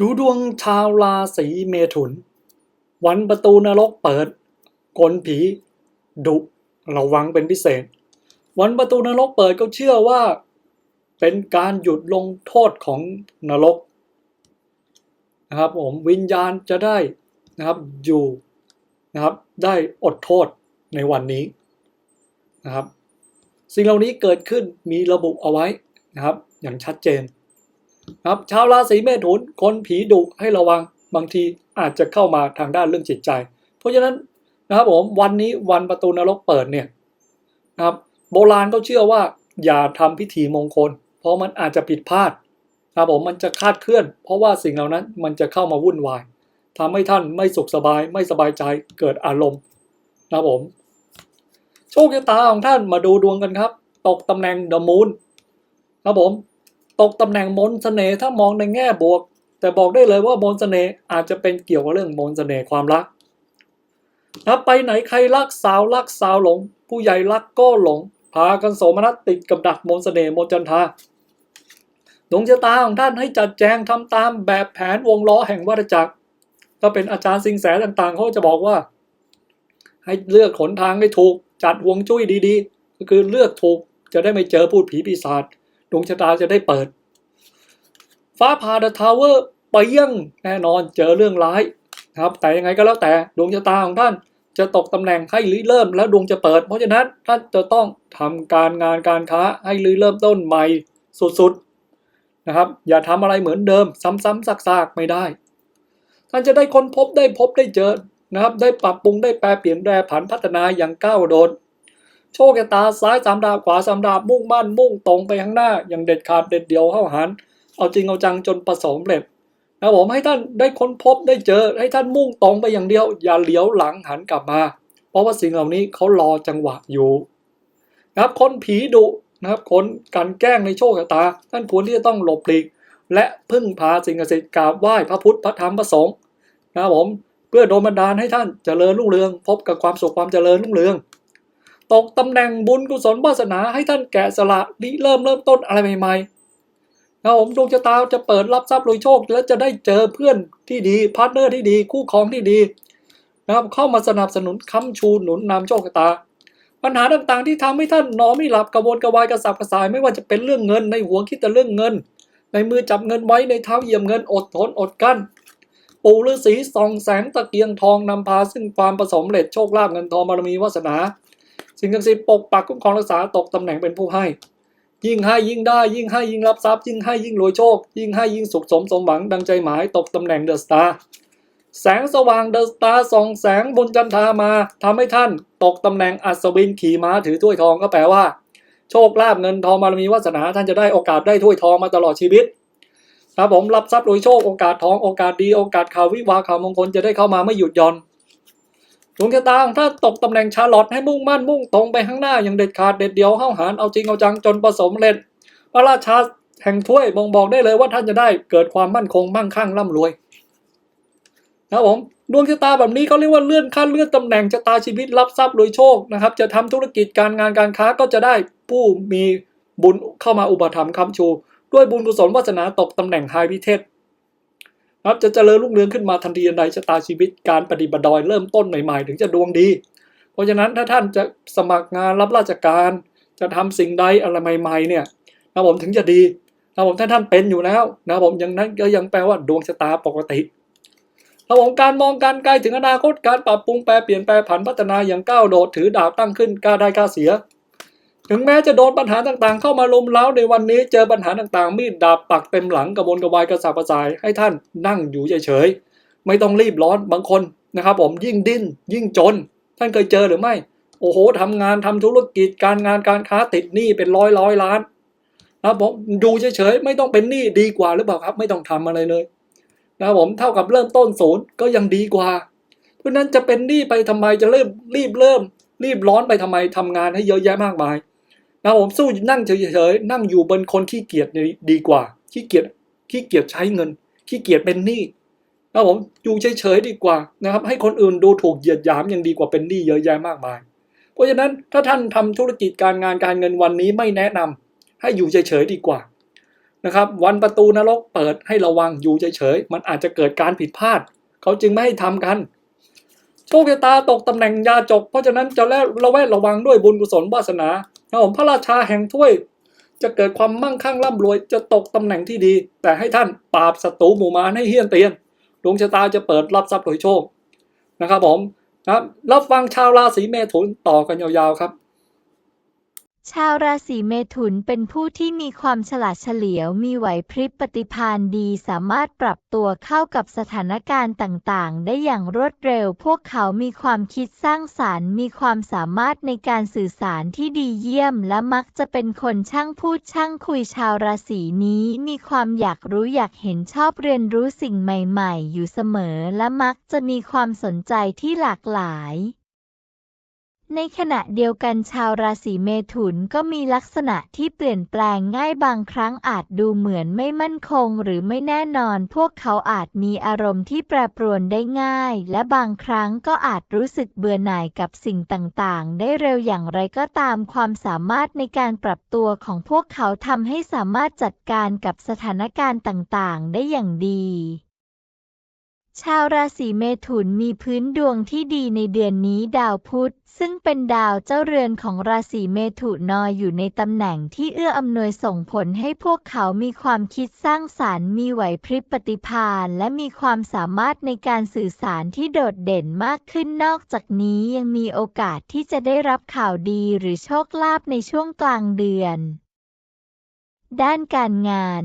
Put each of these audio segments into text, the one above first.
ดูดวงชาวราศีเมถุน วันประตูนรกเปิด กลผี ดุระวังเป็นพิเศษ วันประตูนรกเปิดก็เชื่อว่า เป็นการหยุดลงโทษของนรกนะครับผมวิญญาณจะได้นะครับอยู่นะครับได้อดโทษในวันนี้นะครับ สิ่งเหล่านี้เกิดขึ้นมีระบุเอาไว้นะครับ อย่างชัดเจน ครับชาวราศีเมถุนคนผีดุให้ระวังบางทีอาจจะเข้ามาทางด้านเรื่องจิตใจ เพราะฉะนั้นนะครับผมวันนี้วันประตูนรกเปิดเนี่ยนะครับโบราณเขาเชื่อว่าอย่าทำพิธีมงคล เพราะมันอาจจะผิดพลาดนะครับผมมันจะคาดเคลื่อน เพราะว่าสิ่งเหล่านั้นมันจะเข้ามาวุ่นวายทำให้ท่านไม่สุขสบายไม่สบายใจเกิดอารมณ์นะครับผม โชคชะตาของท่านมาดูดวงกันครับ ตกตำแหน่งเดอะมูนครับผม ตกตำแหน่งมนต์เสน่ห์ถ้ามองในแง่บวก แต่บอกได้เลยว่ามนต์เสน่ห์อาจจะเป็นเกี่ยวกับเรื่องมนต์เสน่ห์ความรักนะไปไหนใครรักสาวรักสาวหลง ผู้ใหญ่รักก็หลง พากันโสมนัสติดกับดักมนต์เสน่ห์มนจันทาดวงชะตาของท่านให้จัดแจงทำตามแบบแผนวงล้อแห่งวัฏจักร ก็เป็นอาจารย์สิงแสต่างๆ เขาจะบอกว่า ให้เลือกขนทางให้ถูก จัดห่วงจุ้ยดีๆ ก็คือเลือกถูกจะได้ไม่เจอพูดผีปีศาจดวงชะตาจะได้เปิด ฟ้าผ่าเดอะทาวเวอร์ไปยังแน่นอนเจอเรื่องร้ายครับแต่ยังไงก็แล้วแต่ดวงชะตาของท่านจะตกตำแหน่งให้ริเริ่มแล้วดวงจะเปิด เพราะฉะนั้นท่านจะต้องทำการงานการค้าให้ริเริ่มต้นใหม่สุดๆนะครับ อย่าทำอะไรเหมือนเดิม ซ้ำๆซากๆไม่ได้ ท่านจะได้ค้นพบได้พบได้เจอนะครับ ได้ปรับปรุงได้แปลเปลี่ยนแปรผันพัฒนาอย่างก้าวโดดโชคชะตาซ้ายสามดาบขวาสามดาบมุ่งมั่นมุ่งตรงไปข้างหน้า อย่างเด็ดขาดเด็ดเดี่ยวเข้าหัน เอาจริงเอาจังจนประสบเร็จนะผมให้ท่านได้ค้นพบได้เจอให้ท่านมุ่งตรงไปอย่างเดียว อย่าเหลียวหลังหันกลับมา เพราะว่าสิ่งเหล่านี้เขารอจังหวะอยู่นะครับคนผีดุนะครับคนการแกล้งในโชคชะตา ท่านควรที่จะต้องหลบหลีกและพึ่งพาสิ่งศักดิ์สิทธิ์กราบไหว้พระพุทธพระธรรมพระสงฆ์นะครับผมเพื่อโดนบันดาลให้ท่านเจริญรุ่งเรือง พบกับความสุขความเจริญรุ่งเรืองตกตำแหน่งบุญกุศลวาสนาให้ท่านแกะสละริเริ่มเริ่มต้นอะไรใหม่ๆ นะผมดวงชะตาจะเปิดรับทรัพย์รวยโชค และจะได้เจอเพื่อนที่ดีพาร์ทเนอร์ที่ดี คู่ครองที่ดีนะครับเข้ามาสนับสนุนค้ำชูหนุนนำโชคชะตา ปัญหาต่างๆ ที่ทำให้ท่านนอนไม่หลับกระวนกระวายกระสับกระส่ายไม่ว่าจะเป็นเรื่องเงินในหัวคิดแต่เรื่องเงิน ในมือจับเงินไว้ในเท้าเหยียบเงินอดทนอดกั้นปู่ฤาษีส่องแสงตะเกียงทองนำพาซึ่งความประสมเร็จโชคลาภเงินทองบารมีวาสนา สิ่งศักดิ์สิทธิ์ปกปักคุ้มครองรักษาตกตำแหน่งเป็นผู้ให้ ยิ่งให้ยิ่งได้ยิ่งให้ยิ่งรับทรัพย์ยิ่งให้ยิ่งรวยโชค ยิ่งให้ยิ่งสุขสมสมหวังดังใจหมายตกตำแหน่งเดอะสตาร์แสงสว่างเดอะสตาร์ส่องแสงบนจันทามาทำให้ท่านตกตำแหน่งอัศวินขี่ม้าถือถ้วยทองก็แปลว่า โชคลาภเงินทองบารมีวาสนาท่านจะได้โอกาสได้ถ้วยทองมาตลอดชีวิตครับผมรับทรัพย์รวยโชคโอกาสทองโอกาสดีโอกาสข่าววิวาข่าวมงคลจะได้เข้ามาไม่หยุดหย่อน ดวงชะตาของถ้านตกตำแหน่งชาลอตให้มุ่งมั่นมุ่งตรงไปข้างหน้าอย่างเด็ดขาดเด็ดเดียวเข้าหารเอาจริงเอาจังจนประสมเร็จพระราชาแห่งถ้วยบ่งบอกได้เลยว่าท่านจะได้เกิดความมั่นคงมั่งคั่งร่ำรวยนะผมดวงชะตาแบบนี้เขาเรียกว่าเลื่อนขั้นเลื่อนตำแหน่งชะตาชีวิตรับทรัพย์รวยโชคนะครับ จะทำธุรกิจการงานการค้าก็จะได้ผู้มีบุญเข้ามาอุปถัมภ์ค้ำชู ด้วยบุญกุศลวาสนาตกตำแหน่งไฮพิเทศ ครับจะเจริญรุ่งเรืองขึ้นมาทันทีทันใดชะตาชีวิตการปฏิบัติดอยเริ่มต้นใหม่ๆถึงจะดวงดี เพราะฉะนั้นถ้าท่านจะสมัครงานรับราชการจะทำสิ่งใดอะไรใหม่ ๆ เนี่ยนะผมถึงจะดีนะผมถ้าท่านเป็นอยู่แล้วนะผมยังนั้นก็ยังแปลว่าดวงชะตาปกตินะผมการมองการไกลถึงอนาคตการปรับปรุงแปรเปลี่ยนแปลผันพัฒนาอย่างก้าวโดดถือดาบตั้งขึ้นกล้าได้กล้าเสีย ถึงแม้จะโดนปัญหาต่างๆ เข้ามาลุมเล้าในวันนี้ เจอปัญหาต่างๆ มีดดาบปักเต็มหลังกระบวนกระวายกระสับกระส่ายให้ท่านนั่งอยู่เฉยๆไม่ต้องรีบร้อนบางคนนะครับ ผมยิ่งดิ้นยิ่งจน ท่านเคยเจอหรือไม่ โอ้โหทำงานทำธุรกิจการงานการค้าติดหนี้เป็นร้อยร้อยล้านนะครับผมดูเฉยๆไม่ต้องเป็นหนี้ดีกว่าหรือเปล่าครับ ไม่ต้องทำอะไรเลยนะครับผมเท่ากับเริ่มต้นศูนย์ก็ยังดีกว่า เพราะนั้นจะเป็นหนี้ไปทำไมจะเริ่มรีบเริ่ม รีบร้อนไปทำไมทำงานให้เยอะแยะมากมาย นะผมสู้นั่งเฉยๆนั่งอยู่บนคนขี้เกียจดีกว่าขี้เกียจขี้เกียจใช้เงินขี้เกียจเป็นหนี้นะผมอยู่เฉยๆดีกว่านะครับ ให้คนอื่นดูถูกเหยียดหยามยังดีกว่าเป็นหนี้เยอะแยะมากมาย เพราะฉะนั้นถ้าท่านทำธุรกิจการงานการเงินวันนี้ไม่แนะนำให้อยู่เฉยๆดีกว่านะครับวันประตูนรกเปิดให้ระวังอยู่เฉยๆมันอาจจะเกิดการผิดพลาด เขาจึงไม่ให้ทำกันโชคชะตาตกตำแหน่งยาจก เพราะฉะนั้นจะและระแวดระวังด้วยบุญกุศลวาสนา ครับผมพระราชาแห่งถ้วย จะเกิดความมั่งคั่งร่ำรวยจะตกตำแหน่งที่ดี แต่ให้ท่านปราบศัตรูหมู่มารให้เฮี้ยนเตียนดวงชะตาจะเปิดรับทรัพย์โดยโชคนะครับผมนะรับฟังชาวราศีเมถุนต่อกันยาวๆครับ ชาวราศีเมถุนเป็นผู้ที่มีความฉลาดเฉลียว มีไหวพริบปฏิภาณดี สามารถปรับตัวเข้ากับสถานการณ์ต่างๆ ได้อย่างรวดเร็ว พวกเขามีความคิดสร้างสารรค์ มีความสามารถในการสื่อสารที่ดีเยี่ยม และมักจะเป็นคนช่างพูดช่างคุยชาวราศีนี้ มีความอยากรู้อยากเห็นชอบเรียนรู้สิ่งใหม่ ๆ อยู่เสมอ และมักจะมีความสนใจที่หลากหลาย ในขณะเดียวกันชาวราศีเมถุนก็มีลักษณะที่เปลี่ยนแปลงง่ายบางครั้งอาจดูเหมือนไม่มั่นคงหรือไม่แน่นอน พวกเขาอาจมีอารมณ์ที่แปรปรวนได้ง่าย และบางครั้งก็อาจรู้สึกเบื่อหน่ายกับสิ่งต่างๆ ได้เร็วอย่างไรก็ตามความสามารถในการปรับตัวของพวกเขาทำให้สามารถจัดการกับสถานการณ์ต่างๆ ได้อย่างดี ชาวราศีเมถุนมีพื้นดวงที่ดีในเดือนนี้ดาวพุธ ซึ่งเป็นดาวเจ้าเรือนของราศีเมถุนนอยอยู่ในตำแหน่งที่เอื้ออำนวยส่งผลให้พวกเขามีความคิดสร้างสารรค์ มีไหวพริบปฏิภาณและมีความสามารถในการสื่อสารที่โดดเด่นมากขึ้นนอกจากนี้ยังมีโอกาสที่จะได้รับข่าวดีหรือโชคลาภในช่วงกลางเดือน ด้านการงาน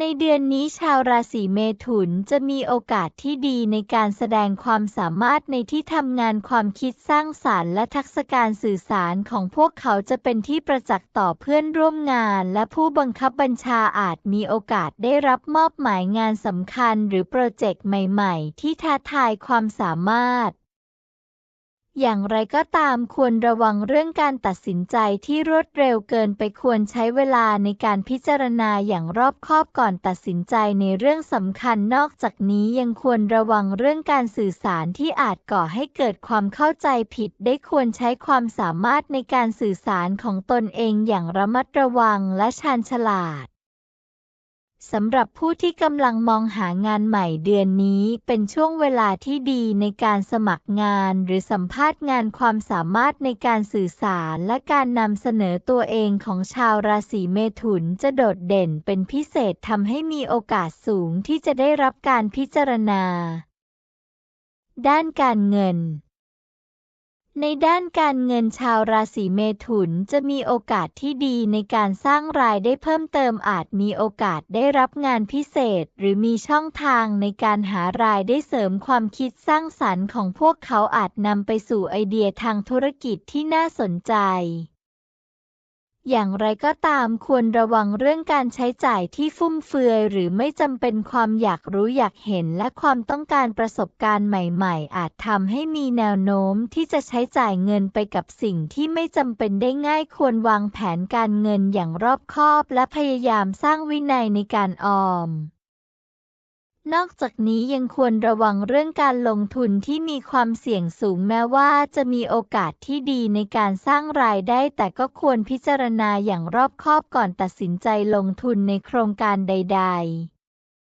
ในเดือนนี้ชาวราศีเมถุนจะมีโอกาสที่ดีในการแสดงความสามารถในที่ทำงานความคิดสร้างสารรค์และทักษะการสื่อสารของพวกเขาจะเป็นที่ประจักษ์ต่อเพื่อนร่วมงานและผู้บังคับบัญชาอาจมีโอกาสได้รับมอบหมายงานสำคัญหรือโปรเจกต์ใหม่ ๆ ที่ท้าทายความสามารถ อย่างไรก็ตามควรระวังเรื่องการตัดสินใจที่รวดเร็วเกินไปควรใช้เวลาในการพิจารณาอย่างรอบคอบก่อนตัดสินใจในเรื่องสำคัญนอกจากนี้ยังควรระวังเรื่องการสื่อสารที่อาจก่อให้เกิดความเข้าใจผิด ได้ควรใช้ความสามารถในการสื่อสารของตนเองอย่างระมัดระวังและชาญฉลาด สำหรับผู้ที่กำลังมองหางานใหม่เดือนนี้เป็นช่วงเวลาที่ดีในการสมัครงานหรือสัมภาษณ์งานความสามารถในการสื่อสารและการนำเสนอตัวเองของชาวราศีเมถุนจะโดดเด่นเป็นพิเศษทำให้มีโอกาสสูงที่จะได้รับการพิจารณา ด้านการเงิน ในด้านการเงินชาวราศีเมถุนจะมีโอกาสที่ดีในการสร้างรายได้เพิ่มเติมอาจมีโอกาสได้รับงานพิเศษ หรือมีช่องทางในการหารายได้เสริมความคิดสร้างสรรค์ของพวกเขาอาจนำไปสู่ไอเดียทางธุรกิจที่น่าสนใจ อย่างไรก็ตามควรระวังเรื่องการใช้จ่ายที่ฟุ่มเฟือยหรือไม่จำเป็นความอยากรู้อยากเห็นและความต้องการประสบการณ์ใหม่ ๆ อาจทำให้มีแนวโน้มที่จะใช้จ่ายเงินไปกับสิ่งที่ไม่จำเป็นได้ง่ายควรวางแผนการเงินอย่างรอบคอบและพยายามสร้างวินัยในการออม นอกจากนี้ยังควรระวังเรื่องการลงทุนที่มีความเสี่ยงสูงแม้ว่าจะมีโอกาสที่ดีในการสร้างรายได้ แต่ก็ควรพิจารณาอย่างรอบคอบก่อนตัดสินใจลงทุนในโครงการใด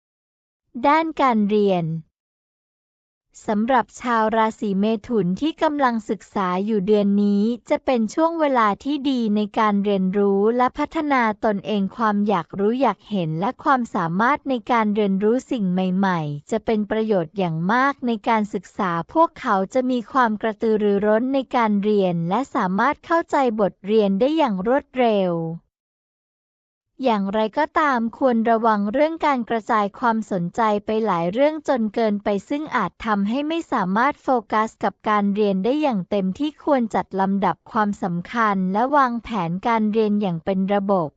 ๆ ด้านการเรียน สำหรับชาวราศีเมถุนที่กำลังศึกษาอยู่เดือนนี้ จะเป็นช่วงเวลาที่ดีในการเรียนรู้และพัฒนาตนเองความอยากรู้อยากเห็นและความสามารถในการเรียนรู้สิ่งใหม่ ๆ จะเป็นประโยชน์อย่างมากในการศึกษาพวกเขาจะมีความกระตือรือร้นในการเรียน และสามารถเข้าใจบทเรียนได้อย่างรวดเร็ว อย่างไรก็ตามควรระวังเรื่องการกระจายความสนใจไปหลายเรื่องจนเกินไป ซึ่งอาจทำให้ไม่สามารถโฟกัสกับการเรียนได้อย่างเต็มที่ควรจัดลำดับความสำคัญ และวางแผนการเรียนอย่างเป็นระบบ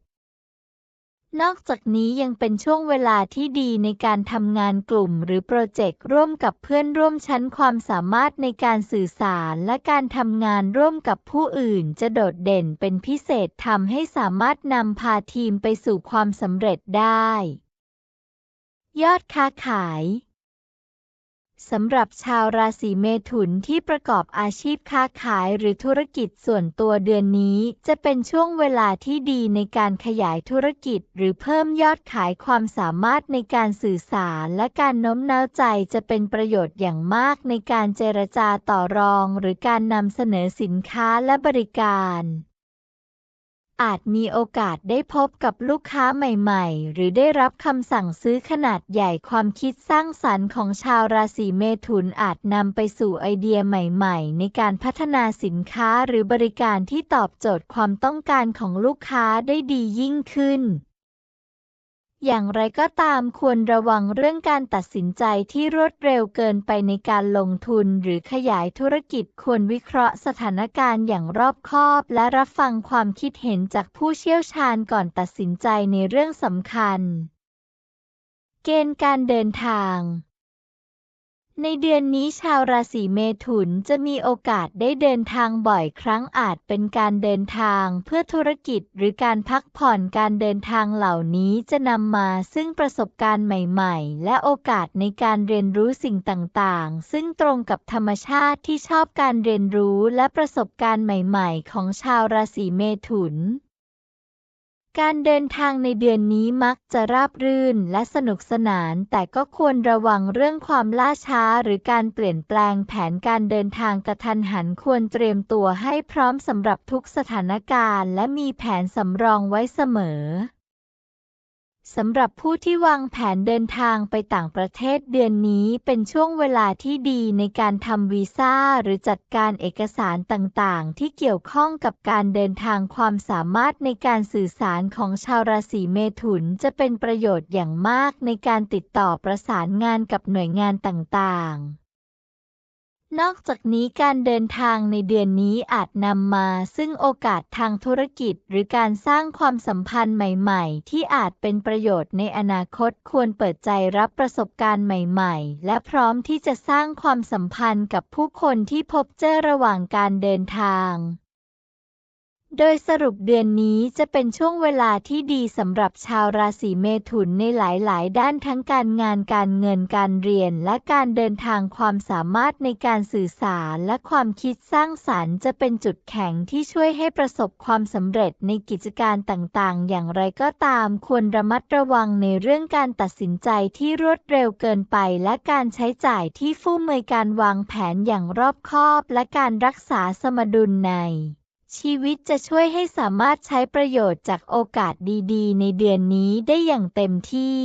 นอกจากนี้ยังเป็นช่วงเวลาที่ดีในการทำงานกลุ่มหรือโปรเจกต์ร่วมกับเพื่อนร่วมชั้นความสามารถในการสื่อสารและการทำงานร่วมกับผู้อื่นจะโดดเด่นเป็นพิเศษทำให้สามารถนำพาทีมไปสู่ความสำเร็จได้ ยอดค้าขาย สำหรับชาวราศีเมถุนที่ประกอบอาชีพค้าขายหรือธุรกิจส่วนตัวเดือนนี้จะเป็นช่วงเวลาที่ดีในการขยายธุรกิจ หรือเพิ่มยอดขายความสามารถในการสื่อสารและการโน้มน้าวใจจะเป็นประโยชน์อย่างมากในการเจรจาต่อรอง หรือการนำเสนอสินค้าและบริการ อาจมีโอกาสได้พบกับลูกค้าใหม่ๆ หรือได้รับคำสั่งซื้อขนาดใหญ่ความคิดสร้างสรรค์ของชาวราศีเมถุนอาจนำไปสู่ไอเดียใหม่ๆ ในการพัฒนาสินค้าหรือบริการที่ตอบโจทย์ความต้องการของลูกค้าได้ดียิ่งขึ้น อย่างไรก็ตามควรระวังเรื่องการตัดสินใจที่รวดเร็วเกินไปในการลงทุนหรือขยายธุรกิจควรวิเคราะห์สถานการณ์อย่างรอบคอบ และรับฟังความคิดเห็นจากผู้เชี่ยวชาญก่อนตัดสินใจในเรื่องสำคัญ เกณฑ์การเดินทาง ในเดือนนี้ชาวราศีเมถุนจะมีโอกาสได้เดินทางบ่อยครั้งอาจเป็นการเดินทางเพื่อธุรกิจหรือการพักผ่อนการเดินทางเหล่านี้จะนำมาซึ่งประสบการณ์ใหม่ๆ และโอกาสในการเรียนรู้สิ่งต่างๆ ซึ่งตรงกับธรรมชาติที่ชอบการเรียนรู้และประสบการณ์ใหม่ ๆ ของชาวราศีเมถุน การเดินทางในเดือนนี้มักจะราบรื่นและสนุกสนาน แต่ก็ควรระวังเรื่องความล่าช้าหรือการเปลี่ยนแปลงแผนการเดินทางกระทันหันควรเตรียมตัวให้พร้อมสำหรับทุกสถานการณ์ และมีแผนสำรองไว้เสมอ สำหรับผู้ที่วางแผนเดินทางไปต่างประเทศเดือนนี้เป็นช่วงเวลาที่ดีในการทำวีซ่าหรือจัดการเอกสารต่างๆ ที่เกี่ยวข้องกับการเดินทางความสามารถในการสื่อสารของชาวราศีเมถุนจะเป็นประโยชน์อย่างมากในการติดต่อประสานงานกับหน่วยงานต่างๆ นอกจากนี้การเดินทางในเดือนนี้อาจนำมาซึ่งโอกาสทางธุรกิจ หรือการสร้างความสัมพันธ์ใหม่ๆ ที่อาจเป็นประโยชน์ในอนาคตควรเปิดใจรับประสบการณ์ใหม่ๆ และพร้อมที่จะสร้างความสัมพันธ์กับผู้คนที่พบเจอระหว่างการเดินทาง โดยสรุปเดือนนี้จะเป็นช่วงเวลาที่ดีสำหรับชาวราศีเมถุนในหลายๆ ด้านทั้งการงานการเงินการเรียนและการเดินทางความสามารถในการสื่อสารและความคิดสร้างสรรค์จะเป็นจุดแข็งที่ช่วยให้ประสบความสำเร็จในกิจการต่าง ๆ อย่างไรก็ตามควรระมัดระวังในเรื่องการตัดสินใจที่รวดเร็วเกินไป และการใช้จ่ายที่ฟุ่มเฟือยการวางแผนอย่างรอบคอบ และการรักษาสมดุลใน ชีวิตจะช่วยให้สามารถใช้ประโยชน์จากโอกาสดีๆ ในเดือนนี้ได้อย่างเต็มที่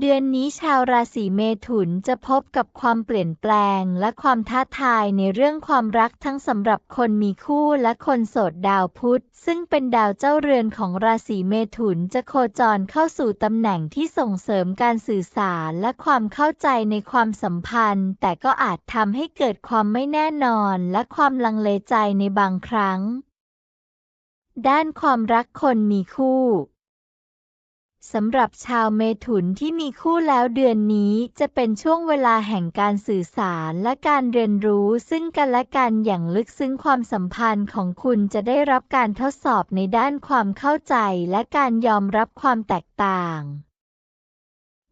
เดือนนี้ชาวราศีเมถุนจะพบกับความเปลี่ยนแปลงและความท้าทายในเรื่องความรักทั้งสำหรับคนมีคู่และคนโสดดาวพุธ ซึ่งเป็นดาวเจ้าเรือนของราศีเมถุนจะโคจรเข้าสู่ตำแหน่งที่ส่งเสริมการสื่อสารและความเข้าใจในความสัมพันธ์ แต่ก็อาจทำให้เกิดความไม่แน่นอนและความลังเลใจในบางครั้ง ด้านความรักคนมีคู่ สำหรับชาวเมถุนที่มีคู่แล้วเดือนนี้จะเป็นช่วงเวลาแห่งการสื่อสารและการเรียนรู้ซึ่งกันและกันอย่างลึกซึ้งความสัมพันธ์ของคุณจะได้รับการทดสอบในด้านความเข้าใจและการยอมรับความแตกต่าง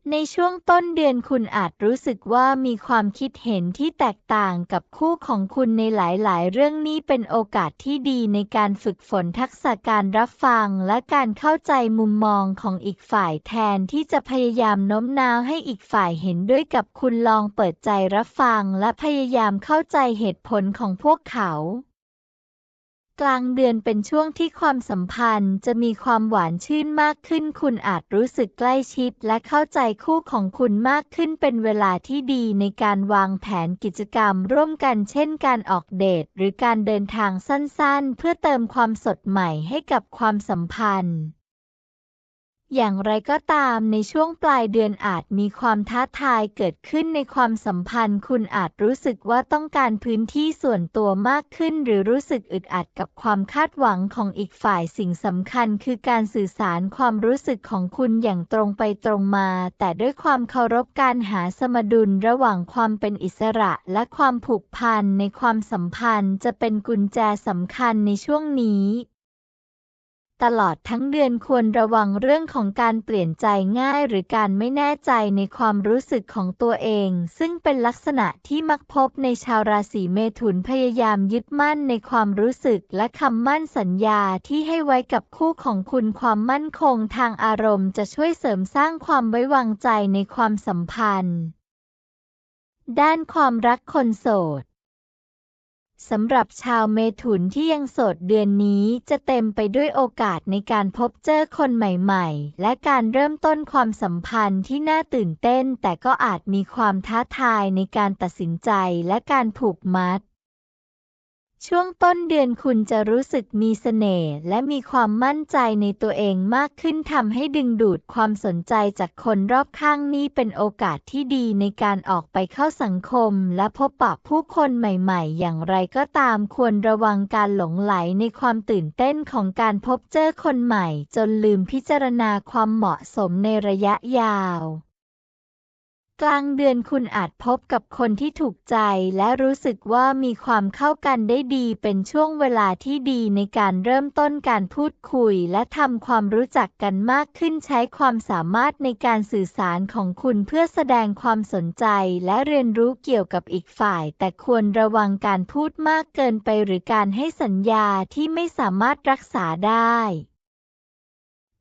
ในช่วงต้นเดือนคุณอาจรู้สึกว่ามีความคิดเห็นที่แตกต่างกับคู่ของคุณในหลายๆ เรื่องนี้เป็นโอกาสที่ดีในการฝึกฝนทักษะการรับฟังและการเข้าใจมุมมองของอีกฝ่ายแทนที่จะพยายามโน้มน้าวให้อีกฝ่ายเห็นด้วยกับคุณลองเปิดใจรับฟังและพยายามเข้าใจเหตุผลของพวกเขา กลางเดือนเป็นช่วงที่ความสัมพันธ์จะมีความหวานชื่นมากขึ้น คุณอาจรู้สึกใกล้ชิดและเข้าใจคู่ของคุณมากขึ้นเป็นเวลาที่ดีในการวางแผนกิจกรรมร่วมกัน เช่นการออกเดทหรือการเดินทางสั้นๆ เพื่อเติมความสดใหม่ให้กับความสัมพันธ์ อย่างไรก็ตามในช่วงปลายเดือนอาจมีความท้าทายเกิดขึ้นในความสัมพันธ์ คุณอาจรู้สึกว่าต้องการพื้นที่ส่วนตัวมากขึ้น หรือรู้สึกอึดอัดกับความคาดหวังของอีกฝ่ายสิ่งสำคัญ คือการสื่อสารความรู้สึกของคุณอย่างตรงไปตรงมา แต่ด้วยความเคารพการหาสมดุลระหว่างความเป็นอิสระ และความผูกพันในความสัมพันธ์ จะเป็นกุญแจสำคัญในช่วงนี้ ตลอดทั้งเดือนควรระวังเรื่องของการเปลี่ยนใจง่ายหรือการไม่แน่ใจในความรู้สึกของตัวเอง ซึ่งเป็นลักษณะที่มักพบในชาวราศีเมถุนพยายามยึดมั่นในความรู้สึกและคำมั่นสัญญาที่ให้ไว้กับคู่ของคุณความมั่นคงทางอารมณ์จะช่วยเสริมสร้างความไว้วางใจในความสัมพันธ์ ด้านความรักคนโสด สำหรับชาวเมถุนที่ยังโสดเดือนนี้จะเต็มไปด้วยโอกาสในการพบเจอคนใหม่ๆ และการเริ่มต้นความสัมพันธ์ที่น่าตื่นเต้น แต่ก็อาจมีความท้าทายในการตัดสินใจและการผูกมัด ช่วงต้นเดือนคุณจะรู้สึกมีเสน่ห์และมีความมั่นใจในตัวเองมากขึ้นทำให้ดึงดูดความสนใจจากคนรอบข้างนี่เป็นโอกาสที่ดีในการออกไปเข้าสังคมและพบปะผู้คนใหม่ๆ อย่างไรก็ตามควรระวังการหลงไหลในความตื่นเต้นของการพบเจอคนใหม่ จนลืมพิจารณาความเหมาะสมในระยะยาว กลางเดือนคุณอาจพบกับคนที่ถูกใจและรู้สึกว่ามีความเข้ากันได้ดีเป็นช่วงเวลาที่ดีในการเริ่มต้นการพูดคุย และทำความรู้จักกันมากขึ้นใช้ความสามารถในการสื่อสารของคุณเพื่อแสดงความสนใจและเรียนรู้เกี่ยวกับอีกฝ่าย แต่ควรระวังการพูดมากเกินไปหรือการให้สัญญาที่ไม่สามารถรักษาได้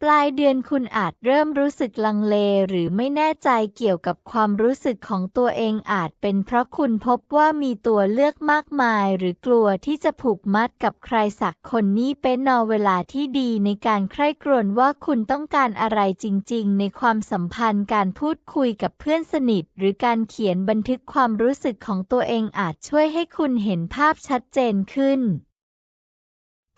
ปลายเดือนคุณอาจเริ่มรู้สึกลังเลหรือไม่แน่ใจเกี่ยวกับความรู้สึกของตัวเองอาจเป็นเพราะคุณพบว่ามีตัวเลือกมากมาย หรือกลัวที่จะผูกมัดกับใครสักคนนี้เป็นนอเวลาที่ดีในการใคร่ครวญว่าคุณต้องการอะไรจริง ๆ ในความสัมพันธ์การพูดคุยกับเพื่อนสนิท หรือการเขียนบันทึกความรู้สึกของตัวเองอาจช่วยให้คุณเห็นภาพชัดเจนขึ้น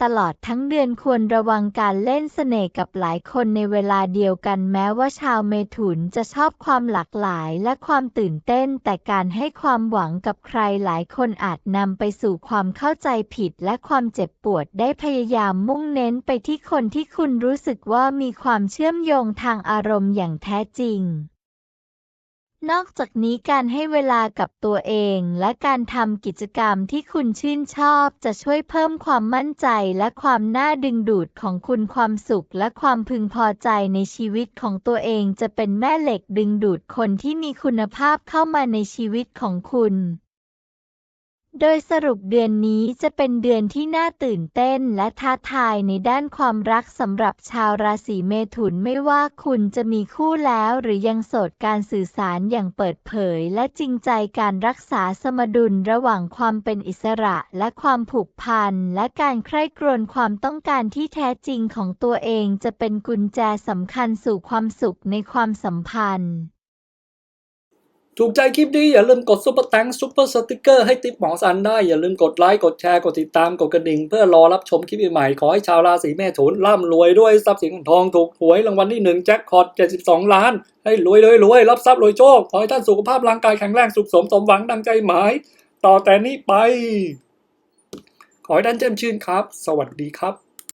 ตลอดทั้งเดือนควรระวังการเล่นเสน่ห์กับหลายคนในเวลาเดียวกันแม้ว่าชาวเมถุนจะชอบความหลากหลายและความตื่นเต้น แต่การให้ความหวังกับใครหลายคนอาจนำไปสู่ความเข้าใจผิดและความเจ็บปวดได้พยายามมุ่งเน้นไปที่คนที่คุณรู้สึกว่ามีความเชื่อมโยงทางอารมณ์อย่างแท้จริง นอกจากนี้การให้เวลากับตัวเองและการทำกิจกรรมที่คุณชื่นชอบจะช่วยเพิ่มความมั่นใจและความน่าดึงดูดของคุณความสุขและความพึงพอใจในชีวิตของตัวเองจะเป็นแม่เหล็กดึงดูดคนที่มีคุณภาพเข้ามาในชีวิตของคุณ โดยสรุปเดือนนี้จะเป็นเดือนที่น่าตื่นเต้นและท้าทายในด้านความรักสำหรับชาวราศีเมถุนไม่ว่าคุณจะมีคู่แล้วหรือยังโสดการสื่อสารอย่างเปิดเผย และจริงใจการรักษาสมดุลระหว่างความเป็นอิสระและความผูกพัน และการใคร่ครวญความต้องการที่แท้จริงของตัวเองจะเป็นกุญแจสำคัญสู่ความสุขในความสัมพันธ์ ถูกใจคลิปนี้อย่าลืมกดซุปเปอร์แตงซุปเปอร์สติกเกอร์ให้ติ๊บหมอสันได้ อย่าลืมกดไลค์ กดแชร์ กดติดตาม กดกระดิ่ง เพื่อรอรับชมคลิปใหม่ๆขอให้ชาวราศีเมถุนร่ำรวยด้วยทรัพย์สินเงินทองถูกหวยรางวัลที่หนึ่งแจ็คพอต 72 ล้าน ให้รวยรวยรวยรับทรัพย์รวยโชค ขอให้ท่านสุขภาพร่างกายแข็งแรงสุขสมสมหวังดังใจหมาย ต่อแต่นี้ไป ขอให้ท่านเจมชื่นครับ สวัสดีครับ